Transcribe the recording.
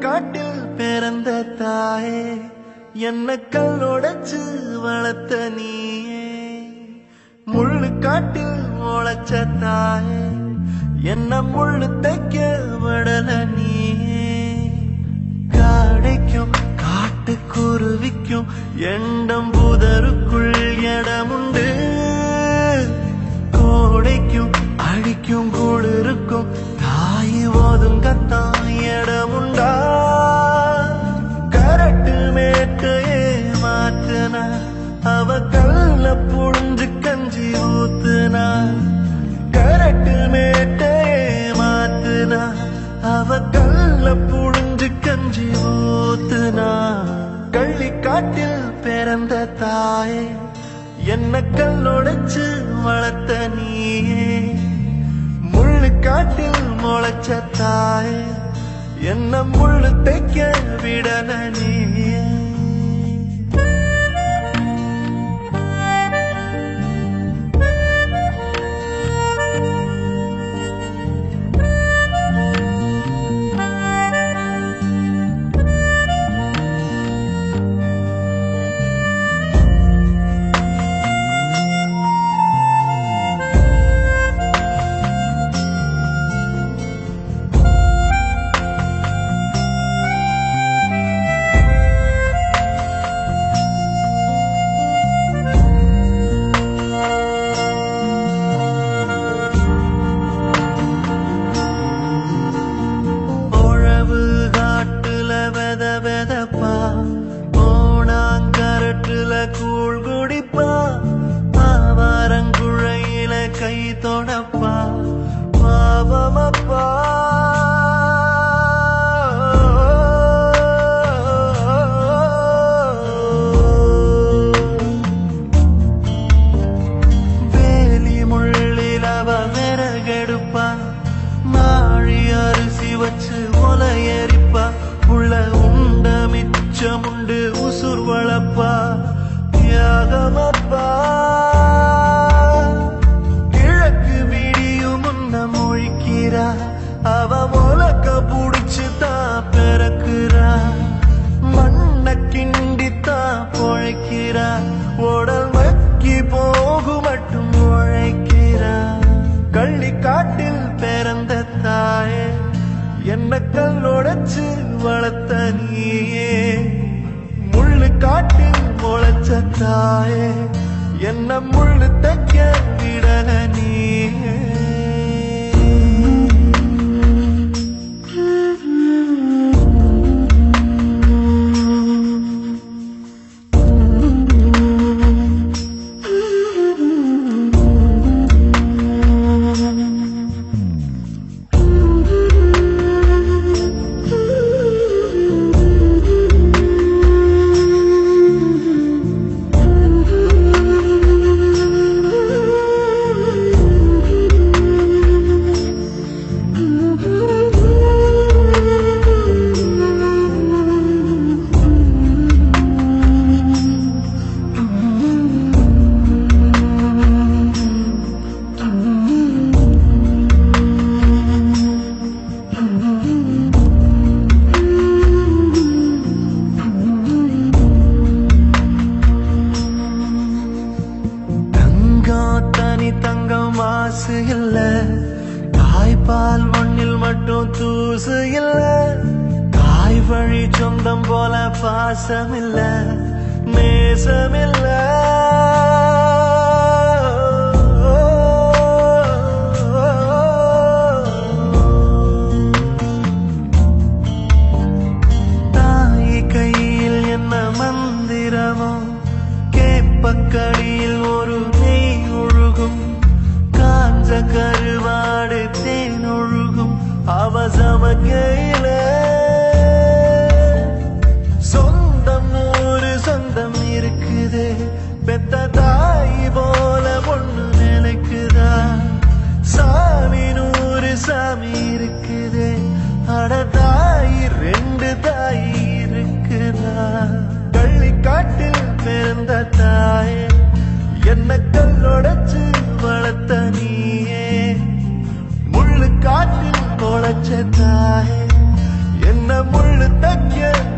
காட்டில் பிறந்த தாயே என்ன கல்லோடச்சு வளர்த்த நீயே. முள்ளு காட்டில் முளைச்ச தாயே என்ன முள்ளு தைக்க விடல நீயே. காடைக்கும் காட்டுக்குருவிக்கும் எண்டம் புதருக்குள் இடமுண்டு கோடைக்கும் அவ கல்ல புழிஞ்சு கஞ்சி ஊத்துனா கரட்டு மேட்டையே மாத்துனா அவ கல்ல புழிஞ்சு கஞ்சி ஊத்துனா கள்ளிக்காட்டில் பிறந்த தாயே என்ன கல்லொடைச்சு வளர்த்த நீயே. முள்ளு காட்டில் முளைச்ச தாயே என்ன முள்ளு தைக்க விடல நீயே. கூழ் குடிப்பா ஆவாரங்குழையில கை தொடப்பா பாவமப்பா. வேலி முள்ளில் அவ விறகெடுப்பா அரிசி வச்சு ஒலையரிப்பா உள்ள உண்ட மிச்சமுண்டு உசுர் வளப்பா. தியாகமப்பா கிழக்கு விடியும் முன்ன முழிக்கிறா. அவ முழக்க புடிச்சு தான் பிறக்குறா. மண்ண கிண்டித்தான் பொழைக்கிறா. உடல் மக்கி போகு மட்டும் உழைக்கிறா. கள்ளி காட்டில் பிறந்த தாயே என்ன கல்லொடைச்சு வளர்த்த நீயே. முள்ளு காட்டில் முளைச்ச தாயே என்ன முள்ளு தைக்க விட காசு இல்ல. தாய்ப்பால் மண்ணில் மட்டும் தூசு இல்ல. தாய் வழி சொந்தம் போல பாசம் இல்ல நேசம் இல்லை தாய் ரெண்டு தாய் இருக்குதா? கள்ளிக்காட்டில் பிறந்த தாயே என்ன கல்லொடைச்சு வளர்த்த நீயே. முள்ளு காட்டில் முளைச்ச தாயே என்ன முள்ளு கொழுத்த